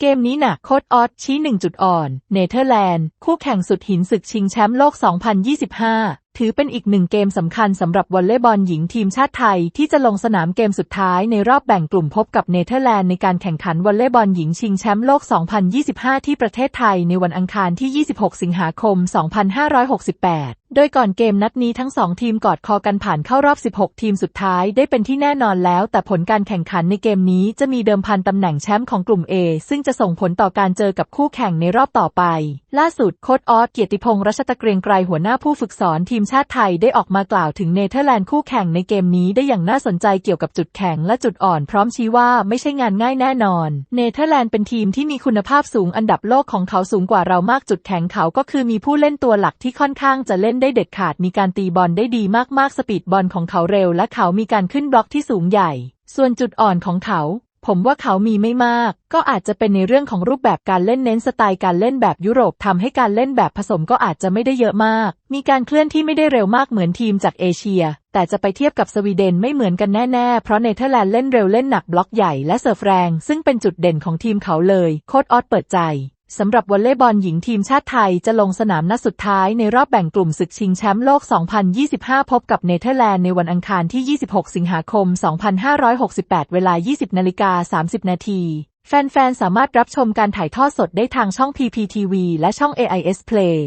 เกมนี้หนักโคตรออสชี้หนึ่งจุดอ่อน เนเธอร์แลนด์ คู่แข่งสุดหินศึกชิงแชมป์โลก 2025 ถือเป็นอีกหนึ่งเกมสำคัญสำหรับวอลเลย์บอลหญิงทีมชาติไทย ที่จะลงสนามเกมสุดท้ายในรอบแบ่งกลุ่มพบกับเนเธอร์แลนด์ในการแข่งขันวอลเลย์บอลหญิงชิงแชมป์โลก 2025 ที่ประเทศไทยในวันอังคารที่ 26 สิงหาคม 2568 โดยก่อนเกมนัดนี้ทั้งสองทีมกอดคอกันผ่านเข้ารอบ 16 ทีมสุดท้ายได้เป็นที่แน่นอนแล้ว แต่ผลการแข่งขันในเกมนี้จะมีเดิมพันตำแหน่งแชมป์ของกลุ่ม A ซึ่งจะส่งผลต่อการเจอกับคู่แข่งในรอบต่อไป ล่าสุดโค้ชออสเกียรติพงษ์รัชตะเกรียงไกรหัวหน้าผู้ฝึกสอนทีมชาติไทยได้ออกมากล่าวถึงเนเธอร์แลนด์คู่แข่งในเกมนี้ได้อย่างน่าสนใจเกี่ยวกับจุดแข็งและจุดอ่อนพร้อมชี้ว่าไม่ใช่งานง่ายแน่นอน เนเธอร์แลนด์เป็นทีมที่มีคุณภาพสูงอันดับโลกของเขาสูงกว่าเรามากจุดแข็งเขาก็คือมีผู้เล่นตัวหลักที่ค่อนข้างจะเล่นได้ได้เด็ดขาดมีการตีบอลได้ดีมากๆ สปีดบอลของเขาเร็ว และเขามีการขึ้นบล็อกที่สูงใหญ่ ส่วนจุดอ่อนของเขา ผมว่าเขามีไม่มาก ก็อาจจะเป็นในเรื่องของรูปแบบการเล่นเน้นสไตล์การเล่นแบบยุโรปทำให้การเล่นแบบผสมก็อาจจะไม่ได้เยอะมาก มีการเคลื่อนที่ไม่ได้เร็วมากเหมือนทีมจากเอเชีย แต่จะไปเทียบกับสวีเดนไม่เหมือนกันแน่ๆ เพราะเนเธอร์แลนด์เล่นเร็วเล่นหนักบล็อกใหญ่และเสิร์ฟแรง ซึ่งเป็นจุดเด่นของทีมเขาเลย โค้ดออสเปิดใจ สำหรับวอลเลย์บอลหญิงทีมชาติไทยจะลงสนามนัดสุดท้ายในรอบแบ่งกลุ่มศึกชิงแชมป์โลก 2025 พบกับเนเธอร์แลนด์ในวันอังคารที่ 26 สิงหาคม 2568 เวลา 20นาฬิกา30 นาทีแฟนๆ สามารถรับชมการถ่ายทอดสดได้ทางช่อง PPTV และช่อง AIS Play